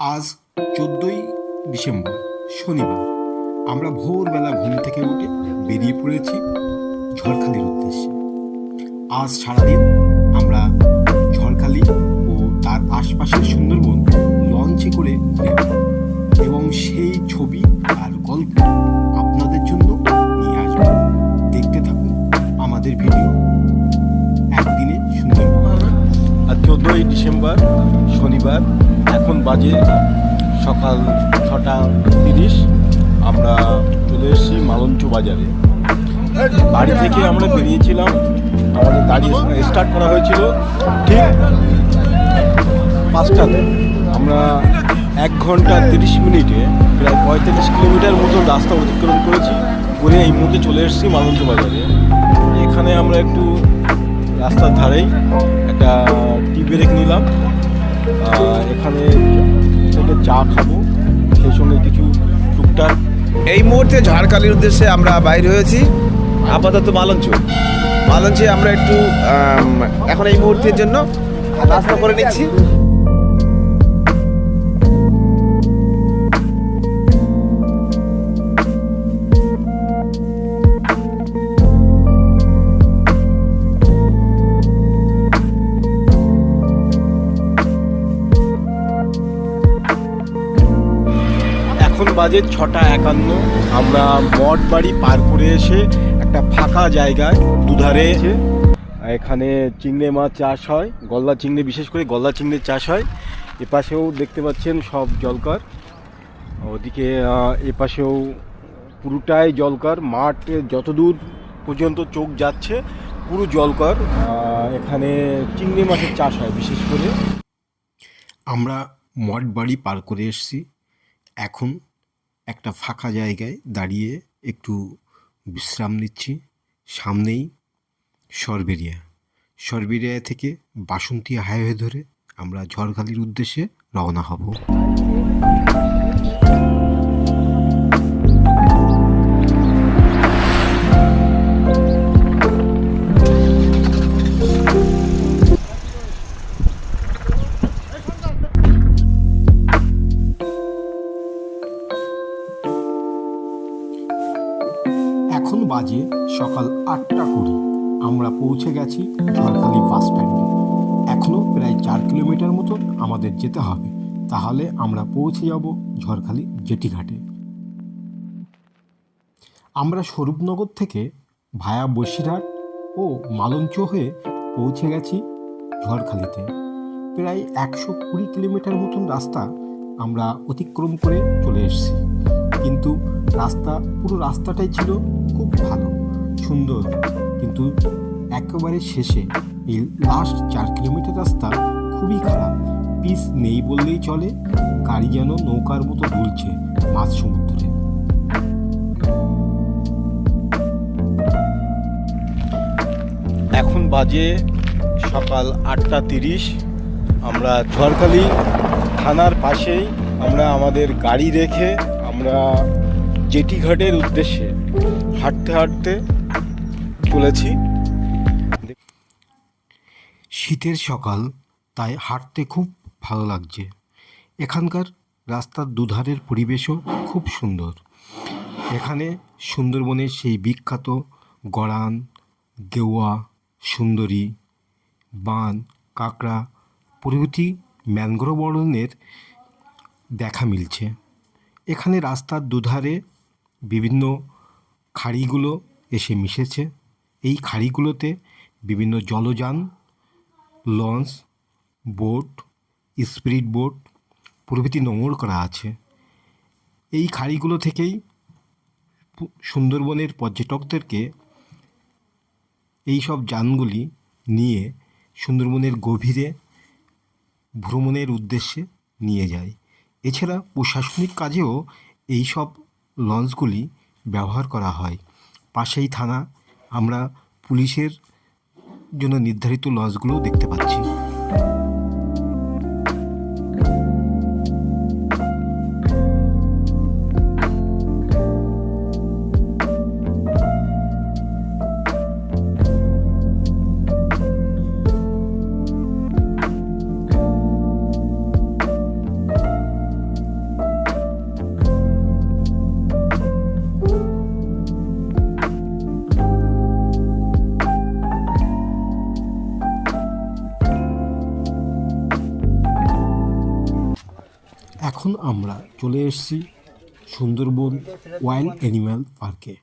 আজ চোদ্দই ডিসেম্বর, শনিবার। আমরা ভোরবেলা ঘুম থেকে উঠে বেরিয়ে পড়েছি ঝড়খালির উদ্দেশ্যে। আজ সারাদিন আমরা ঝড়খালি ও তার আশপাশের সুন্দরবন লঞ্চে করে এবং সেই ছবি আর গল্প আপনাদের জন্য নিয়ে আসব। দেখতে থাকুন আমাদের ভিডিও। চোদ্দোই ডিসেম্বর, শনিবার, এখন বাজে সকাল ছটা তিরিশ। আমরা চলে এসেছি মালঞ্চ বাজারে। বাড়ি থেকে আমরা বেরিয়েছিলাম, আমাদের গাড়ি স্টার্ট করা হয়েছিল ঠিক পাঁচটাতে। আমরা এক ঘণ্টা তিরিশ মিনিটে, প্রায় পঁয়তাল্লিশ কিলোমিটার মতো রাস্তা অতিক্রম করেছি, করে এই মুহূর্তে চলে এসেছি মালঞ্চ বাজারে। এখানে আমরা একটু রাস্তার ধারেই একটা টি ব্রেক নিলাম। এখানে থেকে চা খাব, সেই সঙ্গে কিছু টুকটাক এই মুহূর্তে ঝাড়খালির উদ্দেশ্যে আমরা বাইরে হয়েছি। আপাতত মালঞ্চ মালঞ্চে আমরা একটু এখন এই মুহূর্তের জন্য নাস্তা করে নিচ্ছি। এখন বাজে ছটা একান্ন। আমরা মঠ বাড়ি পার করে এসে একটা ফাঁকা জায়গায় দুধারে এখানে চিংড়ে মাছ চাষ হয়, গলদা চিংড়ি, বিশেষ করে গলদা চিংড়ির চাষ হয়। এপাশেও দেখতে পাচ্ছেন সব জলকার। ওদিকে এপাশেও পুরোটাই জলকার। মাঠ যতদূর পর্যন্ত চোখ যাচ্ছে, পুরো জলকার। এখানে চিংড়ি মাছের চাষ হয় বিশেষ করে। আমরা মঠ বাড়ি পার করে এসেছি। এখন একটা ফাঁকা জায়গায় দাঁড়িয়ে একটু বিশ্রাম নিচ্ছি। সামনেই সরবেরিয়া। সরবেরিয়া থেকে বাসন্তী হাইওয়ে ধরে আমরা ঝড়খালির উদ্দেশ্যে রওনা হব। বাজে সকাল আটটা কুড়ি। আমরা পৌঁছে গেছি ঝড়খালি বাস স্ট্যান্ডে। এখনও প্রায় চার কিলোমিটার মতো আমাদের যেতে হবে। তাহলে আমরা পৌঁছে যাব ঝড়খালি জেটিঘাটে। আমরা স্বরূপনগর থেকে ভায়া বসিরহাট ও মালঞ্চ হয়ে পৌঁছে গেছি ঝড়খালিতে প্রায় একশো কুড়ি কিলোমিটার মতন রাস্তা আমরা অতিক্রম করে চলে এসেছি। কিন্তু রাস্তা, পুরো রাস্তাটাই ছিল খুব ভালো, সুন্দর। কিন্তু একেবারে শেষে এই লাস্ট চার কিলোমিটার রাস্তা খুবই খারাপ। পিস নেই বললেই চলে, গাড়ি যেন নৌকার মতো দুলছে মাঝ সমুদ্রে। এখন বাজে সকাল আটটা তিরিশ। আমরা ঝড়খালি থানার পাশেই, আমরা আমাদের গাড়ি রেখে আমরা জেটিঘাটের উদ্দেশ্যে হাঁটতে হাঁটতে চলেছি। শীতের সকাল, তাই হাঁটতে খুব ভালো লাগছে। এখানকার রাস্তার দুধারের পরিবেশও খুব সুন্দর। এখানে সুন্দরবনের সেই বিখ্যাত গড়ান, গেওয়া, সুন্দরী, বান, কাঁকড়া প্রভৃতি ম্যানগ্রোভ দেখা মিলছে। এখানে রাস্তার দুধারে বিভিন্ন খাড়িগুলো এসে মিশেছে। এই খাড়িগুলোতে বিভিন্ন জলযান, লঞ্চ, বোট স্পিরিট বোট, প্রভৃতি নোঙর করা আছে। এই খাড়িগুলো থেকেই সুন্দরবনের পর্যটকদেরকে এই সব যানগুলি নিয়ে সুন্দরবনের গভীরে ভ্রমণের উদ্দেশ্যে নিয়ে যায়। এছাড়া প্রশাসনিক কাজেও এই সব লঞ্চগুলি ব্যবহার করা হয়। পাশেই থানা, আমরা পুলিশের জন্য নির্ধারিত লঞ্চগুলোও দেখতে পাচ্ছি। এখন আমরা চলে এসেছি সুন্দরবন ওয়াইল্ড অ্যানিম্যাল পার্কে।